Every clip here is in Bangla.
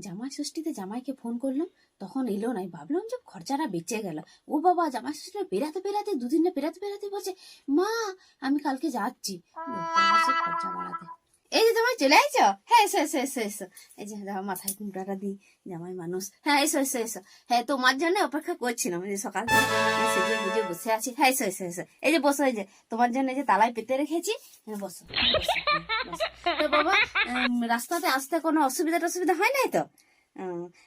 জামাই ষষ্ঠীতে জামাইকে ফোন করলাম তখন এলো নাই ভাবলাম যে খরচাটা বেঁচে গেল। ও বাবা জামাই ষষ্ঠী পেরাতে পেরাতে দুদিনে পেরাতে পেরাতে বলছে মা আমি কালকে যাচ্ছি। খরচা বাড়াতে। এই যে জামাই চলে আইছো? হ্যাঁ এসো এসো এসো এসো। এই যে দাও মাথায় কুমটাটা দিই। জামাই মানুষ। হ্যাঁ এসো এসো এসো। হ্যাঁ তোমার জন্য অপেক্ষা করছিলাম। এই যে সকাল সেজে বুঝে বসে আছি। হ্যাঁ এসো এসো এসো। এই যে বসো এই যে। তোমার জন্য এই যে তালায় পেতে রেখেছি। বসো। তো বাবা রাস্তাতে আসতে কোনো অসুবিধা টসুবিধা হয় নাই তো?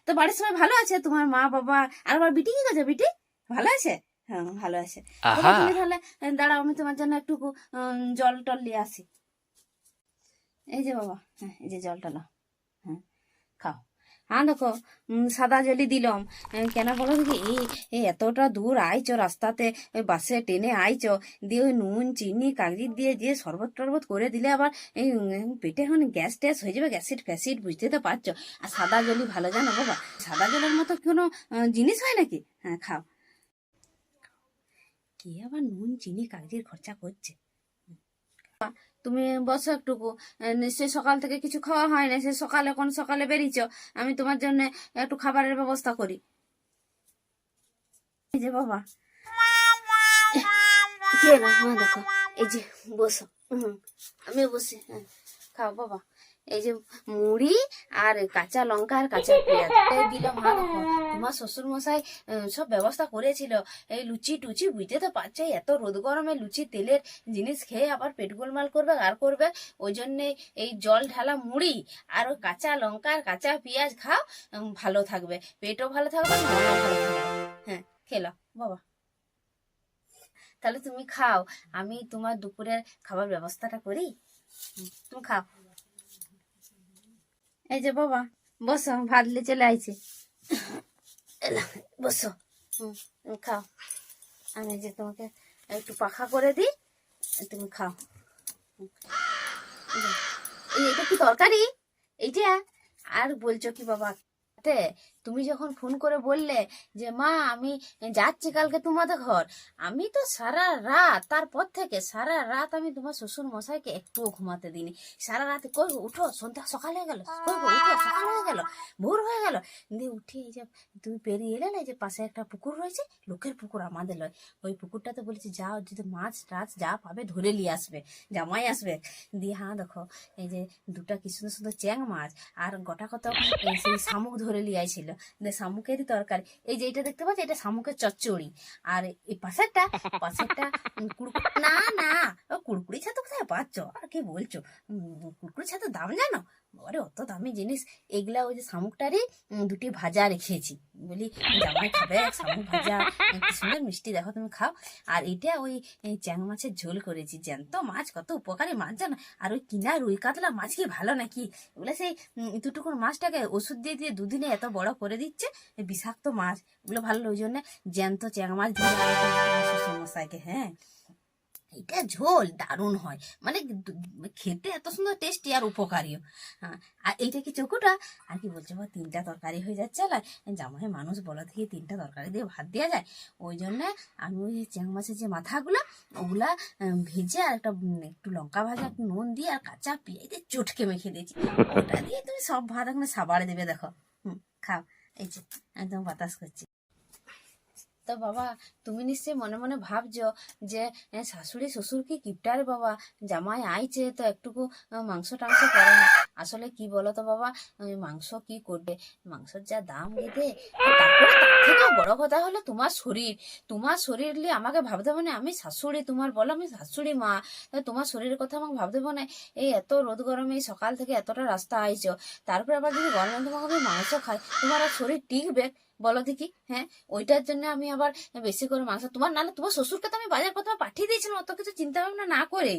তো বাড়ির সবাই ভালো আছে? তোমার মা বাবা আর আমার বিটি কি আছে বিটি? ভালো আছে? হ্যাঁ ভালো আছে। তাহলে দাঁড়াও আমি তোমার জন্য একটু জল টল নিয়ে আসি। এই যে বাবা হ্যাঁ এই যে জলটা নাও হ্যাঁ খাও। হ্যাঁ দেখো সাদা জলই দিলাম। কেন বলো দেখি? এই এতটা দূর আইছো রাস্তাতে বাসে ট্রেনে আইছো, দিয়ে ওই নুন, চিনি কাগজি দিয়ে দিয়ে শরবত টরবত করে দিলে আবার এই পেটে এখন গ্যাস ট্যাস হয়ে যাবে, গ্যাসিড ফ্যাসিড, বুঝতে তো পারছ? আর সাদা জলই ভালো জানো বাবা? সাদা জলের মতো কোনো জিনিস হয় নাকি? হ্যাঁ খাও। কে আবার নুন, চিনি কাগজির খরচা করছে? তুমি বসো একটুকু নিশ্চয়ই সকাল থেকে কিছু খাওয়া হয় না সে সকালে কোন সকালে বেরিয়েছ? আমি তোমার জন্য একটু খাবারের ব্যবস্থা করি। এই যে বাবা। দেখো। এই যে, বসো। আমি বসি। হ্যাঁ খাও বাবা। এই যে মুড়ি আর কাঁচা লঙ্কা আর কাঁচা পেঁয়াজ। হ্যাঁ দেখো, তোমার শ্বশুর মশাই সব ব্যবস্থা করেছিল। এই লুচি টুচি বুঝতে তো পারছ, এত রোদ গরমে লুচি তেলের জিনিস খেয়ে আবার পেট গোলমাল করবে, আর করবে। ওই জন্যে এই জল ঢালা মুড়ি আর কাঁচা লঙ্কা আর কাঁচা পেঁয়াজ খাও ভালো থাকবে। পেটও ভালো থাকবে, মনও ভালো থাকবে। হ্যাঁ খেলো, বাবা। তাহলে তুমি খাও। আমি তোমার দুপুরের খাবার ব্যবস্থাটা করি। তুমি খাও। এই যে বাবা বসো ভাত নিয়ে চলে আইছি। বসো। হুম, খাও। আমি যে তোমাকে একটু পাখা করে দিই তুমি খাও। এটা কি তরকারি? এইটা? আর বলছো কি বাবা তুমি যখন ফোন করে বললে যে, মা, আমি যাচ্ছি কালকে তোমাদের ঘর। আমি তো সারা রাত, তারপর থেকে সারা রাত আমি তোমার শ্বশুর মশাইকে একটুও ঘুমাতে দিইনি। সারা রাতে কই উঠো, সন্ধ্যা সকাল হয়ে গেল, কই উঠো, সকাল হয়ে গেল, ভোর হয়ে গেল। দিয়ে উঠে এই যে তুমি পেরিয়ে এলে না যে পাশে একটা পুকুর রয়েছে, লোকের পুকুর আমাদের লয়। ওই পুকুরটাতে বলেছি, যাও, যদি মাছ টাছ যা পাবে ধরে নিয়ে আসবে, জামাই আসবে। দিয়ে হ্যাঁ দেখো, এই যে দুটা কি সুন্দর সুন্দর চ্যাং মাছ, আর গোটা কত সেই শামুক ধরে নিয়ে আইছিল। শামুকেরই তরকারি। এই যে এটা দেখতে পাচ্ছ, এটা শামুকের চচ্চড়ি। আর এই পাশেরটা পাশেরটা না না কুড়কুড়ি ছাতু কোথায় পাচ্ছ? আর কি বলছো? কুড়কুড়ি ছাতুর দাম জানো? আরে অত দামি জিনিস। এগুলা ওই যে শামুকটারই দুটি ভাজা রেখেছি। বলি জামাই খাবে শামুক ভাজা কি সুন্দর মিষ্টি দেখো তুমি খাও। আর এটা ওই চ্যাং মাছের ঝোল করেছি জ্যান্ত মাছ কত উপকারী মাছ জানো? আর ওই কিনা রুই কাতলা মাছ কি ভালো নাকি? ওগুলো সেই উম, দুটুকুন মাছটাকে ওষুধ দিয়ে দিয়ে দুদিনে এত বড় করে দিচ্ছে বিষাক্ত মাছ। ওগুলো ভালো ওই জন্য জ্যান্ত চ্যাং মাছ শ্বশুরমশাইকে হ্যাঁ? এটা ঝোল, দারুণ হয়। মানে খেতে এত সুন্দর টেস্টি আর উপকারীও। হ্যাঁ আর এইটা কি চকুটা? আর কি বলছে বাবা তিনটা তরকারি হয়ে যাচ্ছে না জামাই মানুষ বলা থেকে, তিনটা তরকারি দিয়ে ভাত দেওয়া যায়। ওই জন্য আমি ওই চ্যাং মাছের যে মাথাগুলো, ওগুলা ভেজে আর একটা একটু লঙ্কা ভাজা, একটু নুন দিয়ে আর কাঁচা পেঁয়াজ দিয়ে চটকে মেখে দিয়েছি। ওটা দিয়ে তুমি সব ভাত এখন সাবাড়ে দেবে, দেখো। হুম, খাও। এই যে, একদম বাতাস করছি। তো বাবা, তুমি নিশ্চয়ই মনে মনে ভাবছ যে শাশুড়ি শ্বশুর কি কিপটার বাবা? জামাই আইছে তো একটুকু মাংস টাংস করে না। আসলে কি বলো তো বাবা মাংস কি করবে? মাংসের যা দাম দিতে বড় কথা হলো তোমার শরীর। তোমার শরীর নিয়ে আমাকে ভাবতে হবে না, আমি শাশুড়ি, তোমার বলো আমি শাশুড়ি মা। তোমার শরীরের কথা আমাকে ভাবতে হবে না, এই এত রোদ গরমে এই সকাল থেকে এতটা রাস্তা আইছো। তারপরে আবার যদি গরমে তোমাকে মাংস খাই তোমার শরীর টিকবে। বলো দেখি হ্যাঁ? ওইটার জন্য আমি আবার বেশি করে মাংস তোমার নাহলে তোমার শ্বশুরকে তো আমি বাজার প্রথমে পাঠিয়ে দিয়েছিলাম অত কিছু চিন্তা ভাবনা না করে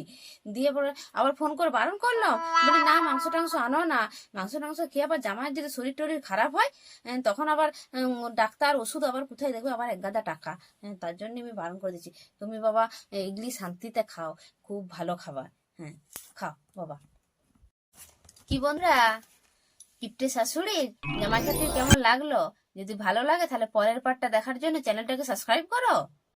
দিয়ে পরে আবার ফোন করে বারণ করলাম বলি না মাংস টাংস আনো না। মাংস টাংস খেয়ে আবার জামাইয়ের যদি শরীর টরীর খারাপ হয় তখন আবার ডাক্তার ওষুধ আবার কোথায় দেখবে? আবার এক গাদা টাকা। হ্যাঁ, তার জন্য আমি বারণ করে দিচ্ছি তুমি বাবা এগুলি শান্তিতে খাও খুব ভালো খাবার। হ্যাঁ খাও বাবা। কি বন্ধুরা? কিপ্টে শাশুড়ির জামাই কেমন লাগল? যদি ভালো লাগে তাহলে পরের পার্টটা দেখার জন্য চ্যানেলটাকে সাবস্ক্রাইব করো।